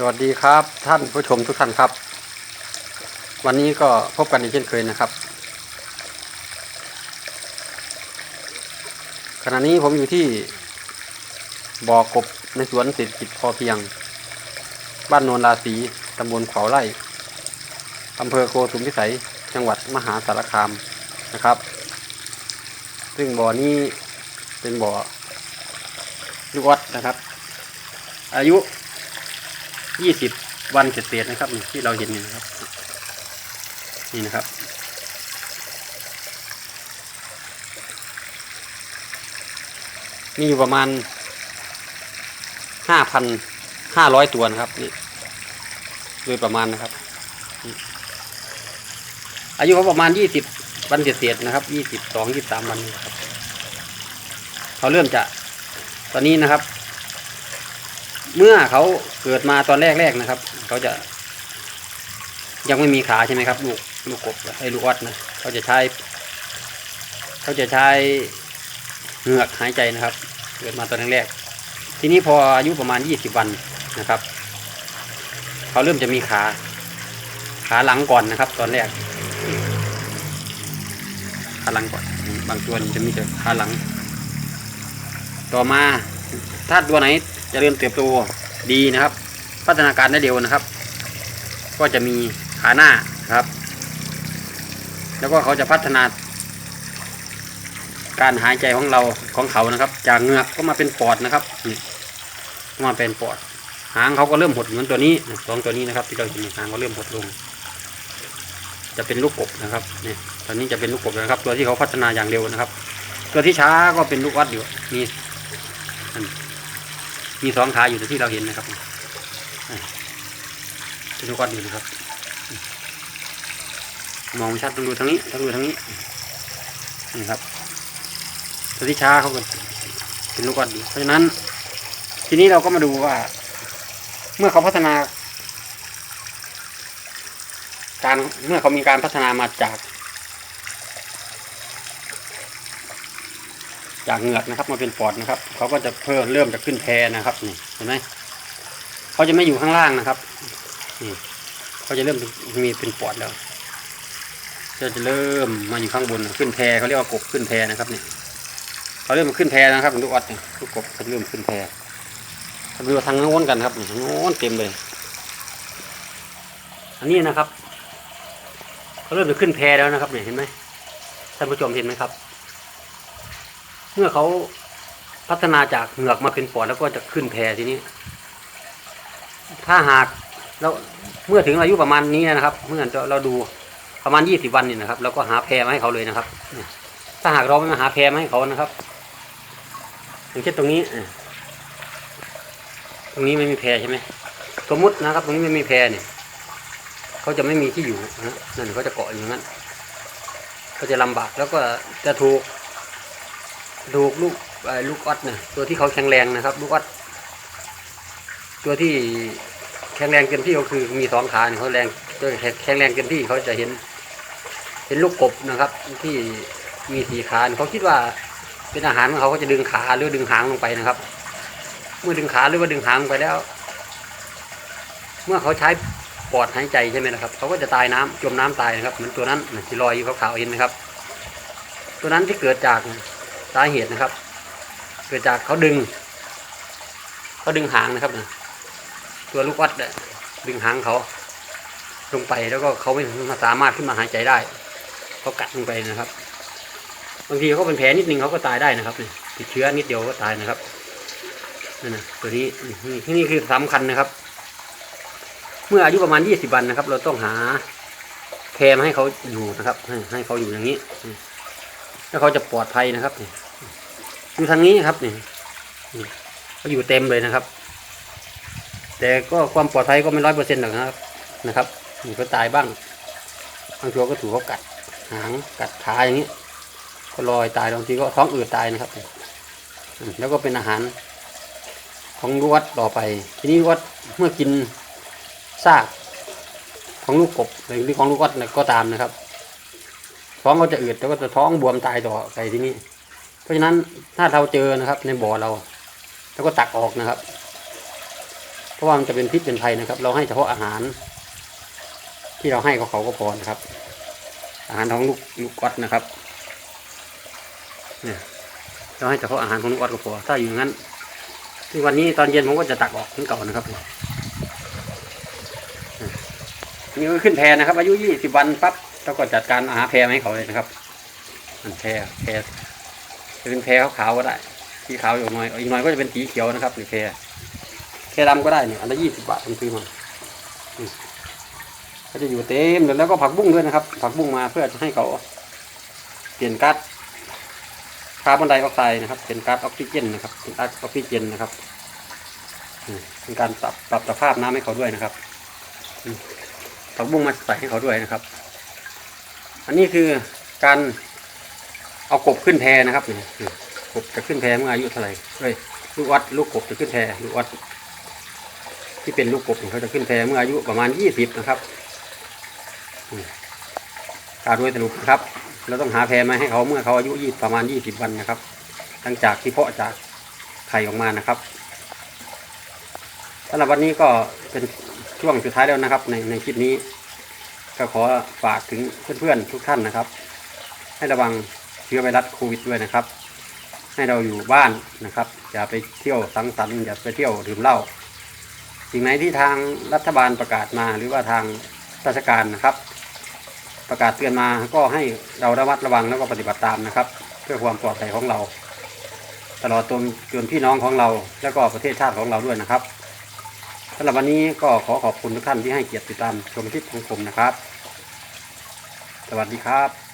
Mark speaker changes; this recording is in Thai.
Speaker 1: สวัสดีครับ ท่านผู้ชมทุกท่านครับ วันนี้ก็พบกันอีกเช่นเคยนะครับ ขณะนี้ผมอยู่ที่บ่อกบในสวนเศรษฐกิจพอเพียง บ้านโนนราศีตำบลเขาไร่อำเภอโกสุมพิสัยจังหวัดมหาสารคามนะครับ ซึ่งบ่อนี้เป็นบ่อลูกวัดนะครับ อายุ ยี่สิบวันเศษๆนะครับที่เราเห็นนี่นะครับ นี่นะครับ มีอยู่ประมาณห้าพันห้าร้อยตัวนะครับนี่โดยประมาณนะครับ อายุเขาประมาณยี่สิบวันเศษๆนะครับยี่สิบสองยี่สามวันนี่ครับ เขาเริ่มจะตอนนี้นะครับ เมื่อเขาเกิดมาตอนแรกๆนะครับ เขาจะ ยังไม่มีขาใช่ไหมครับ ลูกลูกกบไอ้ลูกออดนะเขาจะใช้ เขาจะใช้เหงือกหายใจนะครับ เกิดมาตอนแรกๆทีนี้พออายุประมาณยี่สิบวันนะครับเขาเริ่มจะมีขา ขาหลังก่อนนะครับ ตอนแรก ขาหลังก่อน บางตัวจะมีแต่ขาหลัง ต่อมาถ้าตัวไหน จะเริญเติบโตดีนะครับ พัฒนาการได้เร็วนะครับ ก็จะมีขาหน้าครับ แล้วก็เขาจะพัฒนา การหายใจของเราของเขานะครับ จากเงือกก็มาเป็นปอดนะครับนี่มาเป็นปอด หางเขาก็เริ่มหดเหมือนตัวนี้สองตัวนี้นะครับ ที่เราเห็นหางก็เริ่มหดลง จะเป็นลูกกบนะครับเนี่ยตอนนี้จะเป็นลูกกบนะครับ ตัวที่เขาพัฒนาอย่างเร็วนะครับ ตัวที่ช้าก็เป็นลูกวัดอยู่มี มีสองขาอยู่ที่เราเห็นนะครับอ่าเป็นลูกวัดอยู่นะครับ มองไม่ชัดต้องดูทางนี้ต้องดูทางนี้นี่ครับตัวที่ช้าเขาก็เป็นลูกวัดอยู่เพราะฉะนั้น ทีนี้เราก็มาดูว่า เมื่อเขาพัฒนา การเมื่อเขามีการพัฒนามาจาก จากเหงือกนะครับมาเป็นปอดนะครับเขาก็จะเพิ่มเริ่มจะขึ้นแพนะครับนี่เห็นไหมเขาจะไม่อยู่ข้างล่างนะครับนี่เขาจะเริ่มมีเป็นปอดแล้วจะจะเริ่มมาอยู่ข้างบนขึ้นแพเขาเรียกว่ากบขึ้นแพนะครับนี่เขาเริ่มขึ้นแพนะครับลูกออดเนี่ยลูกกบเขาเริ่มขึ้นแพเราดูทางโน้นกันครับโน้นเต็มเลย อันนี้นะครับเขาเริ่มจะขึ้นแพแล้วนะครับเนี่ยเห็นไหมท่านผู้ชมเห็นไหมครับ เมื่อเขาพัฒนาจากเหงือกมาเป็นปอดแล้วก็จะขึ้นแพรทีนี้ ถ้าหากเราเมื่อถึงอายุประมาณนี้นะครับ เมื่อเราดูประมาณยี่สิบวันนี่นะครับเราก็หาแพรมาให้เขาเลยนะครับ ถ้าหากเราไม่มาหาแพรมาให้เขานะครับอย่างเช่นตรงนี้ตรงนี้ไม่มีแพรใช่ไหมสมมุตินะครับ ตรงนี้ไม่มีแพรเนี่ยเขาจะไม่มีที่อยู่นะนั่นเขาจะเกาะอยู่อย่างนั้นเขาจะลำบากแล้วก็จะถูก ดูลูกลูกออดเนี่ยตัวที่เขาแข็งแรงนะครับ ลูกออดตัวที่แข็งแรงเต็มที่ก็คือมีสองขาเนี่ยเขาแรงตัวแข็งแรงเต็มที่เขาจะเห็น เห็นลูกกบนะครับ ที่มีสีขาเขาคิดว่าเป็นอาหารของเขาเขาจะดึงขาหรือดึงหางลงไปนะครับ เมื่อดึงขาหรือว่าดึงหางลงไปแล้ว เมื่อเขาใช้ปอดหายใจใช่ไหมนะครับ เขาก็จะตายน้ำจมน้ำตายนะครับเหมือนตัวนั้นที่ลอยอยู่ขาวๆเห็นไหมครับ ตัวนั้นที่เกิดจาก สาเหตุนะครับ เกิดจากเขาดึง เขาดึงหางนะครับนะตัวลูกวัดเนี่ยดึงหางเขาลงไปแล้วก็เขาไม่สามารถขึ้นมาหายใจได้เขากัดลงไปนะครับบางทีเขาเป็นแผลนิดนึงเขาก็ตายได้นะครับนี่ติดเชื้อนิดเดียวก็ตายนะครับนั่นนะตัวนี้ที่นี่คือสำคัญนะครับ เมื่ออายุประมาณยี่สิบวันนะครับ เราต้องหาแพรมให้เขาอยู่นะครับให้เขาอยู่อย่างนี้ แล้วเขาจะปลอดภัยนะครับนี่ อยู่ทางนี้ครับนี่นี่เขาอยู่เต็มเลยนะครับ แต่ก็ความปลอดภัยก็ไม่ร้อยเปอร์เซ็นต์หรอกนะครับนะครับนี่ก็ตายบ้างบางตัวก็ถูกเขากัดหางกัดขาอย่างนี้ก็ลอยตายบางทีก็ท้องอืดตายนะครับ แล้วก็เป็นอาหารของลูกวัดต่อไป ทีนี้วัดเมื่อกินซากของลูกกบหรือของลูกวัดเนี่ยก็ตามนะครับ ท้องเขาจะอืดแล้วก็จะท้องบวมตายต่อไปที่นี่ เพราะฉะนั้นถ้าเราเจอนะครับ ในบ่อเราแล้วก็ตักออกนะครับ เพราะว่ามันจะเป็นพิษเป็นภัยนะครับ เราให้เฉพาะอาหาร ที่เราให้เขาเขาก็พอนะครับ อาหารของลูกลูกก๊อตนะครับเนี่ยเราให้เฉพาะอาหารของลูกออดก็พอถ้าอยู่งั้นที่วันนี้ตอนเย็นผมก็จะตักออกเหมือนเก่านะครับนี่ก็ขึ้นแพนะครับ อายุยี่สิบวันปั๊บเราก็จัดการหาแพให้เขาเลยนะครับ มันแพแพ จะเป็นแพขาวๆก็ได้ สีขาวอยู่หน่อย อีกหน่อยก็จะเป็นสีเขียวนะครับนี่แพแพดำก็ได้เนี่ยอันละยี่สิบบาทผมซื้อมาก็จะอยู่เต็มเลยแล้วก็ผักบุ้งด้วยนะครับ ผักบุ้งมาเพื่อจะให้เขาเปลี่ยนก๊าซคาร์บอนไดออกไซด์นะครับ เป็นก๊าซออกซิเจนนะครับเป็นก๊าซออกซิเจนนะครับเป็นการปรับปรับสภาพน้ำให้เขาด้วยนะครับผักบุ้งมาใส่ให้เขาด้วยนะครับ อันนี้คือการ เอากบขึ้นแพนะครับเนี่ยอืมกบจะขึ้นแพเมื่ออายุเท่าไหร่เฮ้ยลูกวัดลูกกบจะขึ้นแพลูกวัด ที่เป็นลูกกบเนี่ยเขาจะขึ้นแพเมื่ออายุประมาณยี่สิบนะครับอืมการด้วยสรุปนะครับ เราต้องหาแพรมาให้เขาเมื่อเขาอายุยี่ประมาณยี่สิบวันนะครับหลังจากที่เพาะจากไข่ออกมานะครับสำหรับวันนี้ก็เป็นช่วงสุดท้ายแล้วนะครับ ในในคลิปนี้ ก็ขอฝากถึงเพื่อนๆทุกท่านนะครับ ให้ระวัง เชื้อไวรัสโควิดด้วยนะครับ ให้เราอยู่บ้านนะครับ อย่าไปเที่ยวสังสรรค์อย่าไปเที่ยวดื่มเหล้าสิ่งไหนที่ทางรัฐบาลประกาศมาหรือว่าทางราชการนะครับ ประกาศเตือนมาก็ให้เราระมัดระวังแล้วก็ปฏิบัติตามนะครับ เพื่อความปลอดภัยของเรา ตลอดจนจนพี่น้องของเรา แล้วก็ประเทศชาติของเราด้วยนะครับสำหรับวันนี้ก็ขอขอบคุณทุกท่านที่ให้เกียรติติดตามชมคลิปของผมนะครับ สวัสดีครับ